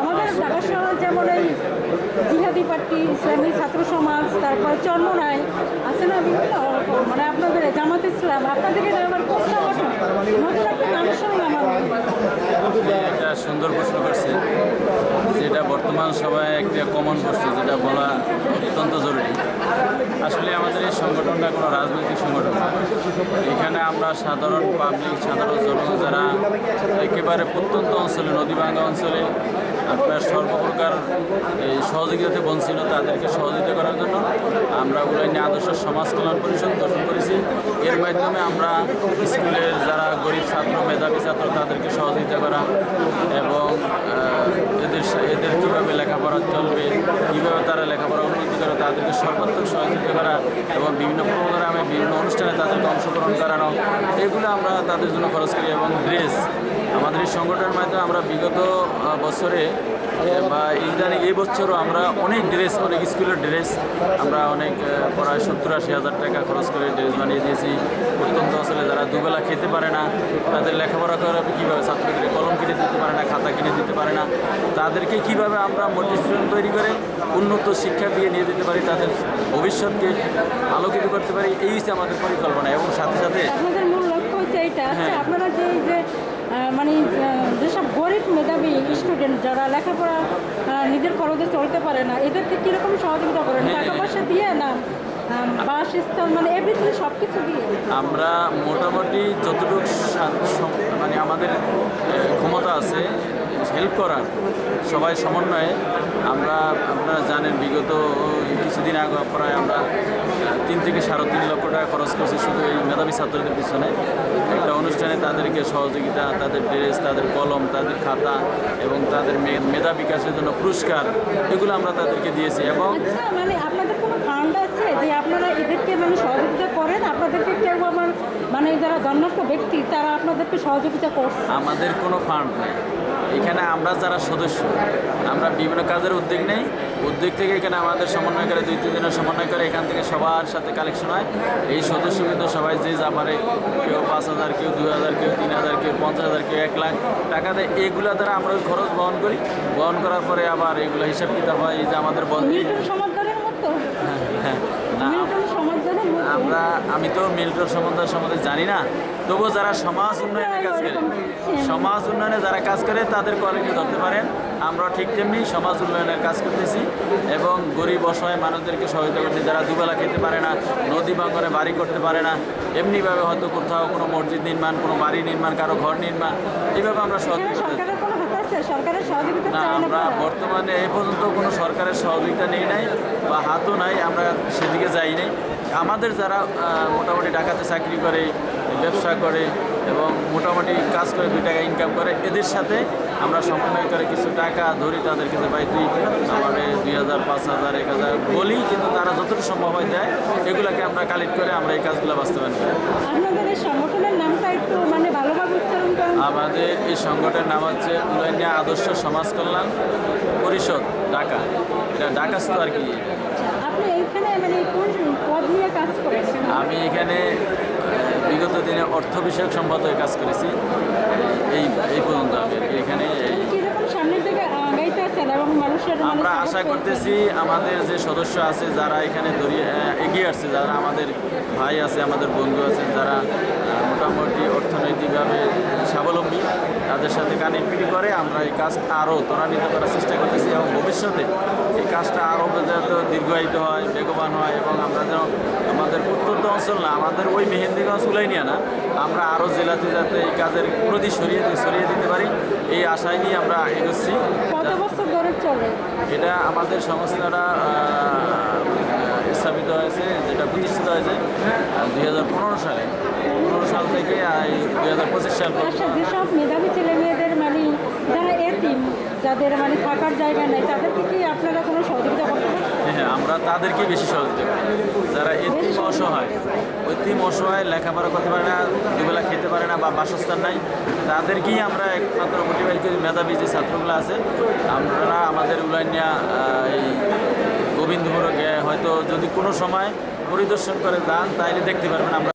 আমাদের ঢাকা শহর যেমন এই জিহাদি পার্টি, ইসলামী ছাত্র সমাজ, তারপর চন্মনায় আছে না বিভিন্ন মানে আপনাদের জামাত ইসলাম, আপনাদেরকে আমার কোন সংগঠন একটা সুন্দর প্রশ্ন করছে যেটা বর্তমান সবাই একটা কমন প্রশ্ন, যেটা বলা অত্যন্ত জরুরি। আসলে আমাদের এই সংগঠনটা কোনো রাজনৈতিক এখানে আমরা সাধারণ পাবলিক সাধারণ জনগণ যারা একেবারে প্রত্যন্ত অঞ্চলে নদীভাঙ্গা অঞ্চলে আপনার সর্বপ্রকার এই সহযোগিতাতে বঞ্চিত, তাদেরকে সহযোগিতা করার জন্য আমরা উলাইনি আদর্শ সমাজ কল্যাণ পরিষদ গঠন করেছি। এর মাধ্যমে আমরা স্কুলের যারা গরিব ছাত্র, মেধাবী ছাত্র, তাদেরকে সহযোগিতা করা এবং এদের এদের কীভাবে লেখাপড়া চলবে, কীভাবে তারা লেখাপড়া তাদেরকে সর্বাত্মক সহযোগিতা করা এবং বিভিন্ন প্রোগ্রামে, বিভিন্ন অনুষ্ঠানে তাদেরকে অংশগ্রহণ করানো, এগুলো আমরা তাদের জন্য খরচ করি এবং ড্রেস। আমাদের এই সংগঠনের মাধ্যমে আমরা বিগত বছরে বা ইদানিং এই বছরও আমরা অনেক ড্রেস, অনেক স্কুলের ড্রেস আমরা অনেক প্রায় সত্তর আশি হাজার টাকা খরচ করে ড্রেস বানিয়ে দিয়েছি। প্রত্যন্ত যারা দুবেলা খেতে পারে না তাদের লেখাপড়া করাবে কীভাবে ছাত্রদের কলম কিনে দিতে পারে না খাতা কিনে দিতে পারে না তাদেরকে কীভাবে আমরা মোটিভেশন তৈরি করে উন্নত শিক্ষা দিয়ে নিয়ে যেতে পারি তাদের ভবিষ্যৎকে আলোকিত করতে পারি এই হচ্ছে আমাদের পরিকল্পনা এবং সাথে সাথে আপনাদের মূল লক্ষ্য হচ্ছে এইটা যে হ্যাঁ। আপনারা যে যে মানে যেসব গরিব মেধাবী স্টুডেন্ট যারা লেখাপড়া নিজের খরচে চলতে পারে না এদেরকে কীরকম সহযোগিতা করেন হ্যাঁ। টাকা পয়সা দিয়ে না বাসস্থান মানে এভরিথিং সব কিছু দিয়ে আমরা মোটামুটি যতটুকু মানে আমাদের ক্ষমতা আছে হেল্প করার সবাই সমন্বয়ে আমরা আপনারা জানেন বিগত কিছুদিন আগে প্রায় আমরা তিন থেকে সাড়ে তিন লক্ষ টাকা খরচ করছি শুধু এই মেধাবী ছাত্রদের পিছনে। একটা অনুষ্ঠানে তাদেরকে সহযোগিতা তাদের ড্রেস তাদের কলম তাদের খাতা এবং তাদের মেধা বিকাশের জন্য পুরস্কার এগুলো আমরা তাদেরকে দিয়েছি এবং আচ্ছা মানে আপনাদের আছে যে আপনারা এদেরকে মানে সহযোগিতা করেন আপনাদেরকে কেউ আমার মানে যারা ধন্যার্থ ব্যক্তি তারা আপনাদেরকে সহযোগিতা করছে। আমাদের কোনো ফান্ড নেই। এখানে আমরা যারা সদস্য আমরা বিভিন্ন কাজের উদ্যোগ নেই। উদ্যোগ থেকে এখানে আমাদের সমন্বয় করে দুই তিন দিনের সমন্বয় করে এখান থেকে সবার সাথে কালেকশন হয়। এই সদস্য কিন্তু সবাই যে যা পারে কেউ পাঁচ হাজার কেউ দুই হাজার কেউ তিন হাজার কেউ পঞ্চাশ হাজার কেউ এক লাখ টাকা দেয়। এইগুলো দ্বারা আমরা খরচ বহন করি। বহন করার পরে আবার এগুলো হিসাব কিতাব হয় এই যে আমাদের বল মতো হ্যাঁ আমরা আমি তো মিল্টন সম্বন্ধে সম্বন্ধে জানি না। তবুও যারা সমাজ উন্নয়নে কাজ করে সমাজ উন্নয়নে যারা কাজ করে তাদের কোয়ালিটি ধরতে পারেন। আমরা ঠিক তেমনি সমাজ উন্নয়নের কাজ করতেছি এবং গরিব অসহায় মানুষদেরকে সহায়তা করতে যারা দুবেলা খেতে পারে না নদী বাঙ্গনে বাড়ি করতে পারে না এমনিভাবে হয়তো কোথাও কোনো মসজিদ নির্মাণ কোনো বাড়ি নির্মাণ কারও ঘর নির্মাণ এইভাবে আমরা সহযোগিতা সরকারের সহযোগিতা না আমরা বর্তমানে এই পর্যন্ত কোনো সরকারের সহযোগিতা নেই নাই বা হাতও নাই আমরা সেদিকে যাই নাই। আমাদের যারা মোটামুটি ঢাকাতে চাকরি করে ব্যবসা করে এবং মোটামুটি কাজ করে দুই টাকা ইনকাম করে। এদের সাথে আমরা সমন্বয় করে কিছু টাকা ধরি তাদের কাছে ভাই তুই আমার দুই হাজার পাঁচ হাজার এক হাজার বলি কিন্তু তারা যতটুকু সম্ভব হয় দেয়। এগুলোকে আমরা কালেক্ট করে আমরা এই কাজগুলো বাস্তবায়ন করি। মানে আমাদের এই সংগঠনের নাম হচ্ছে উলাইনিয়া আদর্শ সমাজ কল্যাণ পরিষদ ঢাকা। এটা ঢাকাস্থ আর কি। এইখানে মানে আমি এখানে আহ, দিনে অর্থ বিষয়ক সম্পাদকে কাজ করেছি। এই এই পর্যন্ত আমি এখানে আমরা আশা করতেছি আমাদের যে সদস্য আছে যারা এখানে এগিয়ে আসছে যারা আমাদের ভাই আছে আমাদের বন্ধু আছেন যারা মোটামুটি অর্থনৈতিকভাবে স্বাবলম্বী তাদের সাথে কানেক্টিভিটি করে আমরা এই কাজটা আরও ত্বরান্বিত করার চেষ্টা করতেছি এবং ভবিষ্যতে এই কাজটা আরও যাতে দীর্ঘায়িত হয় বেগবান হয় এবং আমরা যেন প্রত্যন্ত অঞ্চল না আমাদের ওই মেহেন্দিগঞ্জ উলাইনিয়া না। আমরা আরও জেলাতে যাতে এই কাজের প্রতি সরিয়ে সরিয়ে দিতে পারি এই আশায় নিয়ে আমরা এগোচ্ছি। এটা আমাদের সংস্থাটা স্থাপিত হয়েছে যেটা প্রতিষ্ঠিত হয়েছে দুই হাজার পনেরো সালে। পনেরো সাল থেকে দুই হাজার পঁচিশ সাল পর্যন্ত আচ্ছা যেসব মেধাবী ছেলে মেয়েদের মানে যারা এতিম যাদের মানে থাকার জায়গা নেই তাদেরকে কি আপনারা কোনো সহযোগিতা করতে পারেন? হ্যাঁ আমরা তাদেরকে বেশি সহযোগিতা করি। যারা এতিম অসহায় এতিম অসহায় লেখাপড়া করতে পারে না দুবেলা খেতে পারে না বা বাসস্থান নাই তাদেরকেই আমরা একমাত্র মোটিভেট করি মেধাবী যে ছাত্রগুলো আছে আমরা আমাদের উলাইনিয়া এই গোবিন্দপুরে হয়তো যদি কোনো সময় পরিদর্শন করে যান তাইলে দেখতে পারবেন আমরা